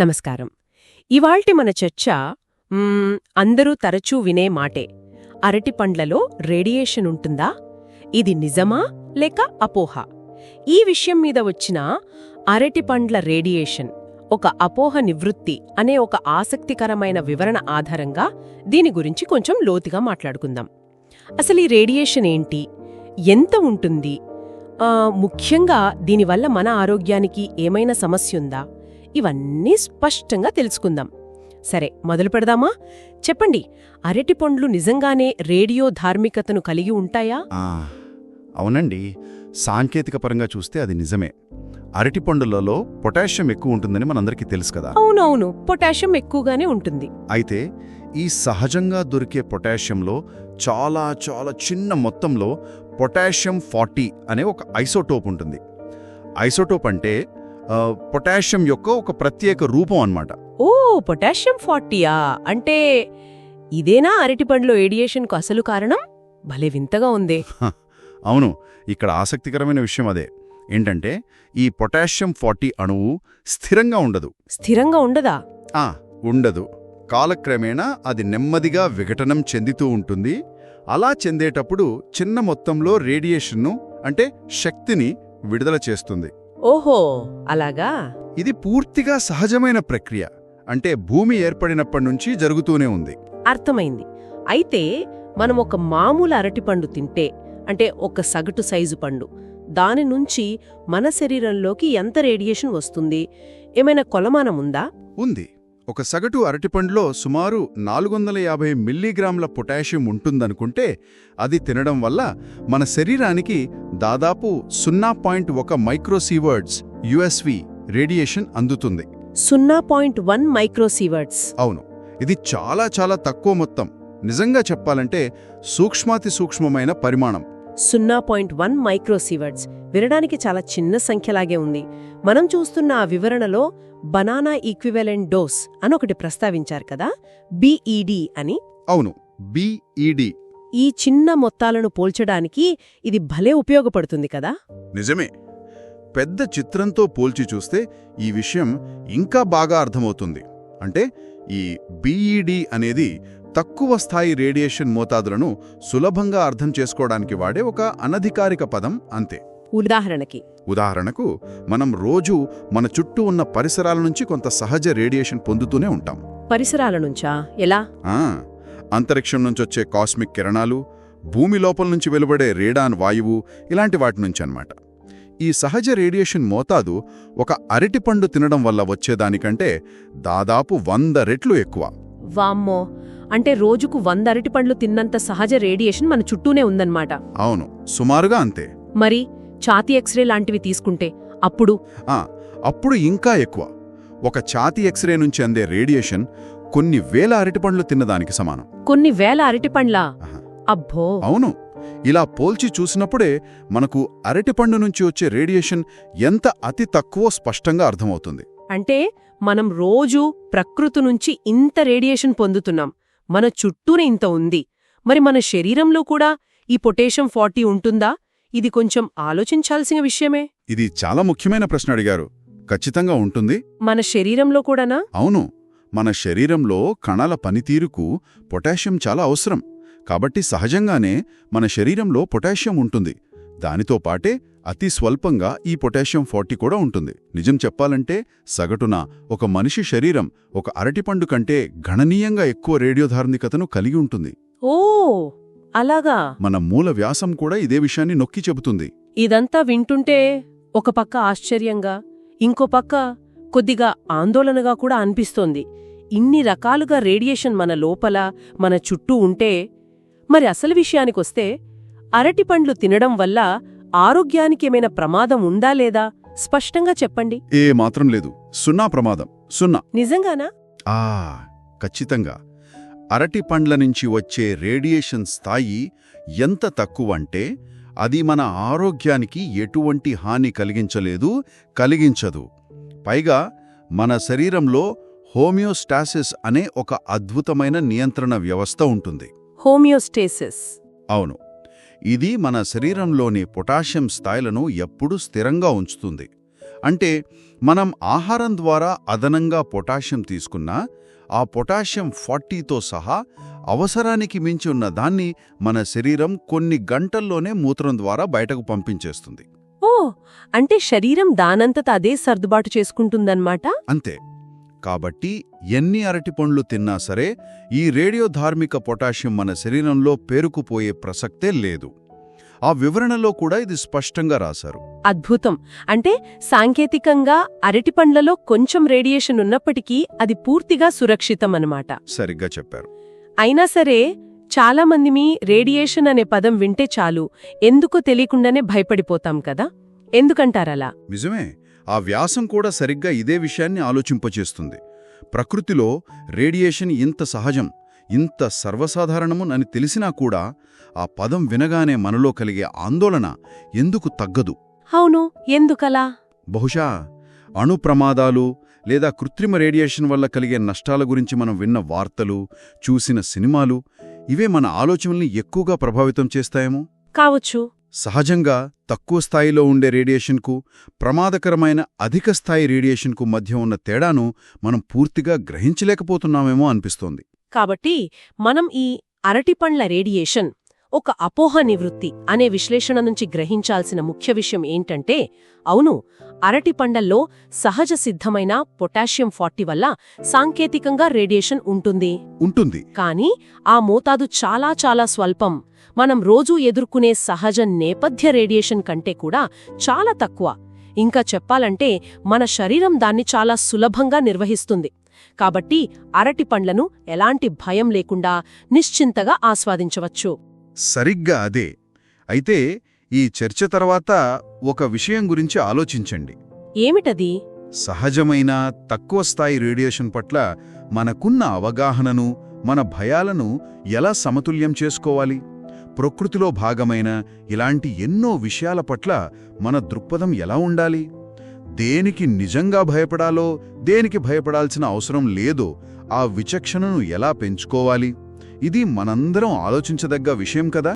నమస్కారం. ఇవాల్టి మన చర్చ అందరూ తరచూ వినే మాటే. అరటి పండ్లలో రేడియేషన్ ఉంటుందా? ఇది నిజమా లేక అపోహ? ఈ విషయం మీద వచ్చిన అరటి పండ్ల రేడియేషన్ ఒక అపోహ నివృత్తి అనే ఒక ఆసక్తికరమైన వివరణ ఆధారంగా దీని గురించి కొంచెం లోతుగా మాట్లాడుకుందాం. అసలు ఈ రేడియేషన్ ఏంటి? ఎంత ఉంటుంది? ముఖ్యంగా దీనివల్ల మన ఆరోగ్యానికి ఏమైనా సమస్యుందా ఇవన్నీ స్పష్టంగా తెలుసుకుందాం. సరే మొదలు పెడదామా? చెప్పండి అరటి పండ్లు నిజంగానే రేడియో ధార్మికతను కలిగి ఉంటాయా? అవునండి. సాంకేతిక పరంగా చూస్తే అది నిజమే. అరటి పండులలో పొటాషియం ఎక్కువ ఉంటుందని మనందరికీ తెలుసు కదా. అవునవును పొటాషియం ఎక్కువగానే ఉంటుంది. అయితే ఈ సహజంగా దొరికే పొటాషియంలో చాలా చాలా చిన్న మొత్తంలో పొటాషియం ఫార్టీ అనే ఒక ఐసోటోప్ ఉంటుంది. ఐసోటోప్ అంటే పొటాషియం యొక్క ఒక ప్రత్యేక రూపం అన్నమాట. ఓ పొటాషియం ఫార్టీయా? అంటే ఇదేనా అరటి పండ్లో రేడియేషన్కు అసలు కారణం? భలే వింతగా ఉందే. అవును ఇక్కడ ఆసక్తికరమైన విషయం అదే. ఏంటంటే ఈ పొటాషియం ఫార్టీ అణువు స్థిరంగా ఉండదు. స్థిరంగా ఉండదా? ఆ ఉండదు. కాలక్రమేణా అది నెమ్మదిగా విఘటనం చెందుతూ ఉంటుంది. అలా చెందేటప్పుడు చిన్న మొత్తంలో రేడియేషన్ను అంటే శక్తిని విడుదల చేస్తుంది. ఓహో అలాగా? ఇది పూర్తిగా సహజమైన ప్రక్రియ. అంటే భూమి ఏర్పడినప్పటి నుంచి జరుగుతూనే ఉంది. అర్థమైంది. అయితే మనం ఒక మామూలు అరటిపండు తింటే అంటే ఒక సగటు సైజు పండు దాని నుంచి మన శరీరంలోకి ఎంత రేడియేషన్ వస్తుంది? ఏమైనా కొలమానం ఉందా? ఉంది. ఒక సగటు అరటిపండులో సుమారు నాలుగు వందల యాభై మిల్లీగ్రాముల పొటాషియం ఉంటుందనుకుంటే అది తినడం వల్ల మన శరీరానికి దాదాపు సున్నా పాయింట్ ఒక మైక్రోసీవర్డ్స్ యుఎస్వి రేడియేషన్ అందుతుంది. సున్నా పాయింట్ వన్ మైక్రోసీవర్డ్స్ అవును ఇది చాలా చాలా తక్కువ మొత్తం. నిజంగా చెప్పాలంటే సూక్ష్మాతి సూక్ష్మమైన పరిమాణం. సున్నా పాయింట్ వన్ మైక్రోసీవర్డ్స్. వినడానికి చాలా చిన్న సంఖ్యలాగే ఉంది. మనం చూస్తున్న ఆ వివరణలో బనానా ఈక్వివెలెంట్ డోస్ అని ఒకటి ప్రస్తావించారు కదా? బీఈడి అని. అవును బిఈడి ఈ చిన్న మొత్తాలను పోల్చడానికి ఇది భలే ఉపయోగపడుతుంది కదా? నిజమే. పెద్ద చిత్రంతో పోల్చి చూస్తే ఈ విషయం ఇంకా బాగా అర్థమవుతుంది. అంటే ఈ బీఈడి అనేది తక్కువ స్థాయి రేడియేషన్ మోతాదులను సులభంగా అర్థం చేసుకోవడానికి వాడే ఒక అనధికారిక పదం అంతే. ఉదాహరణకి. ఉదాహరణకు మనం రోజూ మన చుట్టూ ఉన్న పరిసరాల నుంచి కొంత సహజ రేడియేషన్ పొందుతూనే ఉంటాం. పరిసరాల నుంచా? ఎలా? అంతరిక్షం నుంచొచ్చే కాస్మిక్ కిరణాలు భూమి లోపల నుంచి వెలువడే రేడాన్ వాయువు ఇలాంటి వాటి నుంచి అన్నమాట. ఈ సహజ రేడియేషన్ మోతాదు ఒక అరటిపండు తినడం వల్ల వచ్చేదానికంటే దాదాపు వంద రెట్లు ఎక్కువ. వామ్మో! అంటే రోజుకు వంద అరటి పండ్లు తిన్నంత సహజ రేడియేషన్ మన చుట్టూనే ఉందన్నమాట. అవును సుమారుగా అంతే. మరి ఛాతీ ఎక్స్రే లాంటివి తీసుకుంటే అప్పుడు? ఆ, అప్పుడు ఇంకా ఎక్కువ. ఒక ఛాతీ ఎక్స్రే నుంచి అందే రేడియేషన్ కొన్ని వేల అరటిపండ్లు తిన్నదానికి సమానం. కొన్ని వేల అరటి పండ్లా? ఆహా. అబ్బో! అవును. ఇలా పోల్చి చూసినప్పుడే మనకు అరటిపండు నుంచి వచ్చే రేడియేషన్ ఎంత అతి తక్కువ స్పష్టంగా అర్థమవుతుంది. అంటే మనం రోజూ ప్రకృతి నుంచి ఇంత రేడియేషన్ పొందుతున్నాం. మన చుట్టూనే ఇంత ఉంది. మరి మన శరీరంలో కూడా ఈ పొటేషియం ఫార్టీ ఉంటుందా? ఇది కొంచెం ఆలోచించాల్సిన విషయమే. ఇది చాలా ముఖ్యమైన ప్రశ్న అడిగారు. ఖచ్చితంగా ఉంటుంది. మన శరీరంలో కూడానా? అవును. మన శరీరంలో కణాల పనితీరుకు పొటాషియం చాలా అవసరం. కాబట్టి సహజంగానే మన శరీరంలో పొటాషియం ఉంటుంది. దానితో పాటే అతి స్వల్పంగా ఈ పొటాషియం ఫార్టీ కూడా ఉంటుంది. నిజం చెప్పాలంటే సగటున ఒక మనిషి శరీరం ఒక అరటిపండు కంటే గణనీయంగా ఎక్కువ రేడియోధార్మికతను కలిగి ఉంటుంది. ఓ! అలాగా? మన మూల వ్యాసం కూడా ఇదే విషయాన్ని నొక్కి చెబుతుంది. ఇదంతా వింటుంటే ఒక పక్క ఆశ్చర్యంగా ఇంకో పక్క కొద్దిగా ఆందోళనగా కూడా అనిపిస్తోంది. ఇన్ని రకాలుగా రేడియేషన్ మన లోపల మన చుట్టూ ఉంటే మరి అసలు విషయానికొస్తే అరటి పండ్లు తినడం వల్ల ఆరోగ్యానికి ఏమైనా ప్రమాదం ఉందా లేదా? స్పష్టంగా చెప్పండి. ఏ మాత్రం లేదు. సున్నా ప్రమాదం. సున్నా. నిజంగానా? ఆ ఖచ్చితంగా. అరటి పండ్ల నుంచి వచ్చే రేడియేషన్ స్థాయి ఎంత తక్కువంటే అది మన ఆరోగ్యానికి ఎటువంటి హాని కలిగించలేదు కలిగించదు. పైగా మన శరీరంలో హోమియోస్టాసిస్ అనే ఒక అద్భుతమైన నియంత్రణ వ్యవస్థ ఉంటుంది. హోమియోస్టేసిస్. అవును. ఇది మన శరీరంలోని పొటాషియం స్థాయిలను ఎప్పుడూ స్థిరంగా ఉంచుతుంది. అంటే మనం ఆహారం ద్వారా అదనంగా పొటాషియం తీసుకున్నా ఆ పొటాషియం ఫార్టీతో సహా అవసరానికి మించి ఉన్న దాన్ని మన శరీరం కొన్ని గంటల్లోనే మూత్రం ద్వారా బయటకు పంపించేస్తుంది. ఓ అంటే శరీరం దానంతట అదే సర్దుబాటు చేసుకుంటుందన్నమాట? అంతే. కాబట్టి ఎన్ని అరటిపండ్లు తిన్నా సరే ఈ రేడియోధార్మిక పొటాషియం మన శరీరంలో పేరుకుపోయే ప్రసక్తే లేదు. ఆ వివరణలో కూడా ఇది స్పష్టంగా రాశారు. అద్భుతం. అంటే సాంకేతికంగా అరటిపండ్లలో కొంచెం రేడియేషన్ ఉన్నప్పటికీ అది పూర్తిగా సురక్షితం అన్నమాట సరిగ్గా చెప్పారు. అయినా సరే చాలా మంది మీ రేడియేషన్ అనే పదం వింటే చాలు. ఎందుకో తెలియకుండానే భయపడిపోతాం కదా? ఎందుకంటారలా? నిజమే. ఆ వ్యాసం కూడా సరిగ్గా ఇదే విషయాన్ని ఆలోచింపచేస్తుంది. ప్రకృతిలో రేడియేషన్ ఇంత సహజం ఇంత సర్వసాధారణము అని తెలిసినా కూడా ఆ పదం వినగానే మనలో కలిగే ఆందోళన ఎందుకు తగ్గదు? అవును ఎందుకలా? బహుశా అణు ప్రమాదాలు లేదా కృత్రిమ రేడియేషన్ వల్ల కలిగే నష్టాల గురించి మనం విన్న వార్తలు చూసిన సినిమాలు ఇవే మన ఆలోచనల్ని ఎక్కువగా ప్రభావితం చేస్తాయేమో? కావచ్చు. సహజంగా తక్కువ స్థాయిలో ఉండే రేడియేషన్కు ప్రమాదకరమైన అధిక స్థాయి రేడియేషన్కు మధ్య ఉన్న తేడాను మనం పూర్తిగా గ్రహించలేకపోతున్నామేమో అనిపిస్తోంది. కాబట్టి మనం ఈ అరటిపండ్ల రేడియేషన్ ఒక అపోహ నివృత్తి అనే విశ్లేషణ నుంచి గ్రహించాల్సిన ముఖ్య విషయం ఏంటంటే అవును అరటిపండల్లో సహజ సిద్ధమైన పొటాషియం ఫార్టీ వల్ల సాంకేతికంగా రేడియేషన్ ఉంటుంది. ఉంటుంది. కానీ ఆ మోతాదు చాలా చాలా స్వల్పం. మనం రోజూ ఎదుర్కొనే సహజ నేపథ్య రేడియేషన్ కంటే కూడా చాలా తక్కువ. ఇంకా చెప్పాలంటే మన శరీరం దాన్ని చాలా సులభంగా నిర్వహిస్తుంది. కాబట్టి అరటి పండ్లను ఎలాంటి భయం లేకుండా నిశ్చింతగా ఆస్వాదించవచ్చు. సరిగ్గా అదే. అయితే ఈ చర్చ తర్వాత ఒక విషయం గురించి ఆలోచించండి. ఏమిటది? సహజమైన తక్కువ స్థాయి రేడియేషన్ పట్ల మనకున్న అవగాహనను మన భయాలను ఎలా సమతుల్యం చేసుకోవాలి? ప్రకృతిలో భాగమైన ఇలాంటి ఎన్నో విషయాల పట్ల మన దృక్పథం ఎలా ఉండాలి? దేనికి నిజంగా భయపడాలో దేనికి భయపడాల్సిన అవసరం లేదో ఆ విచక్షణను ఎలా పెంచుకోవాలి? ఇది మనందరం ఆలోచించదగ్గ విషయం కదా?